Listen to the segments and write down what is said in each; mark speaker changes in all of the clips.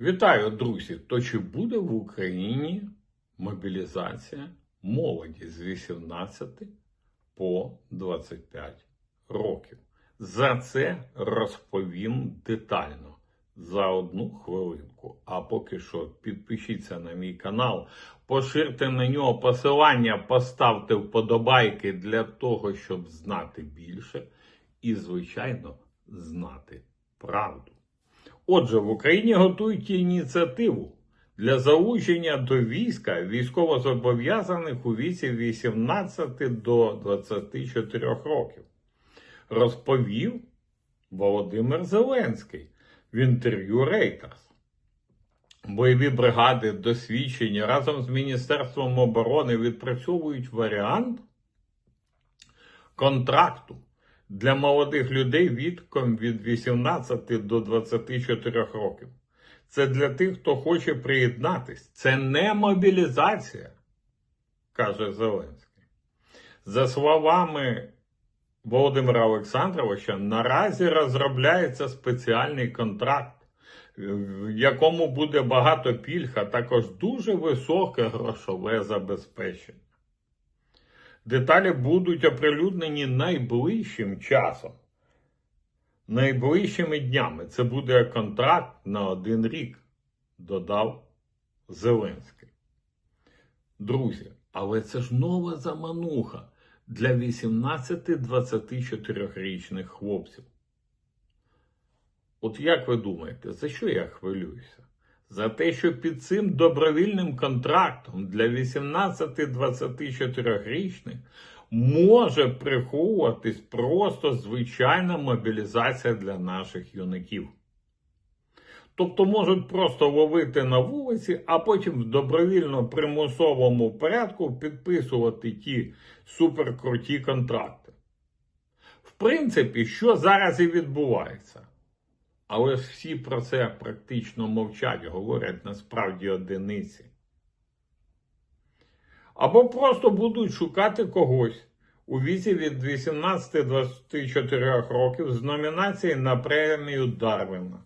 Speaker 1: Вітаю, друзі! То чи буде в Україні мобілізація молоді з 18 по 25 років? За це розповім детально за одну хвилинку. А поки що підпишіться на мій канал, поширте на нього посилання, поставте вподобайки для того, щоб знати більше і, звичайно, знати правду. Отже, в Україні готують ініціативу для залучення до війська військовозобов'язаних у віці 18 до 24 років. Розповів Володимир Зеленський в інтерв'ю Reuters. Бойові бригади досвідчені разом з Міністерством оборони відпрацьовують варіант контракту для молодих людей віком від 18 до 24 років. Це для тих, хто хоче приєднатись. Це не мобілізація, каже Зеленський. За словами Володимира Олександровича, наразі розробляється спеціальний контракт, в якому буде багато пільг, а також дуже високе грошове забезпечення. Деталі будуть оприлюднені найближчим часом. Найближчими днями це буде контракт на один рік, додав Зеленський. Друзі, але це ж нова замануха для 18-24 річних хлопців. От як ви думаєте, за що я хвилююся? За те, що під цим добровільним контрактом для 18-24 річних може приховуватись просто звичайна мобілізація для наших юнаків. Тобто можуть просто ловити на вулиці, а потім в добровільно примусовому порядку підписувати ті суперкруті контракти. В принципі, що зараз і відбувається. Але ж всі про це практично мовчать, говорять насправді одиниці. Або просто будуть шукати когось у віці від 18-24 років з номінації на премію Дарвіна.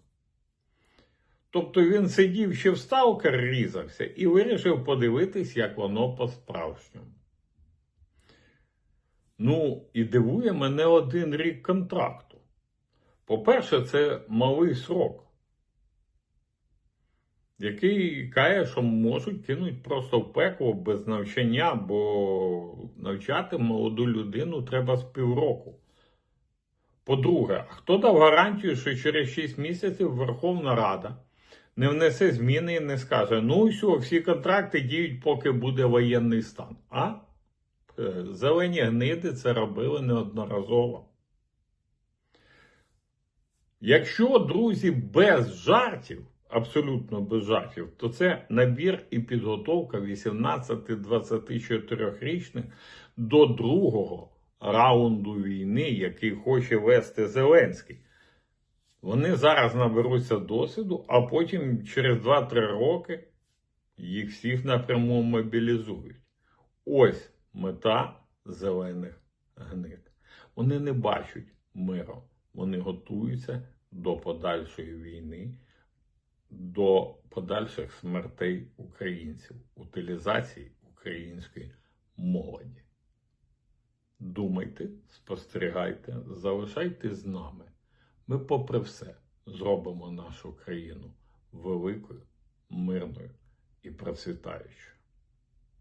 Speaker 1: Тобто він сидів ще в сталкер різався і вирішив подивитись, як воно по-справжньому. Ну, і дивує мене один рік контракту. По-перше, це малий срок, який каже, що можуть кинуть просто в пекло без навчання, бо навчати молоду людину треба з півроку. По-друге, хто дав гарантію, що через 6 місяців Верховна Рада не внесе зміни і не скаже: ну все, всі контракти діють, поки буде воєнний стан. А? Е, Зелені гниди це робили неодноразово. Якщо, друзі, без жартів, абсолютно без жартів, то це набір і підготовка 18-24-річних до другого раунду війни, який хоче вести Зеленський. Вони зараз наберуться досвіду, а потім через 2-3 роки їх всіх напряму мобілізують. Ось мета зелених гнид. Вони не бачать миру. Вони готуються до подальшої війни, до подальших смертей українців, утилізації української молоді. Думайте, спостерігайте, залишайтесь з нами. Ми, попри все, зробимо нашу країну великою, мирною і процвітаючою.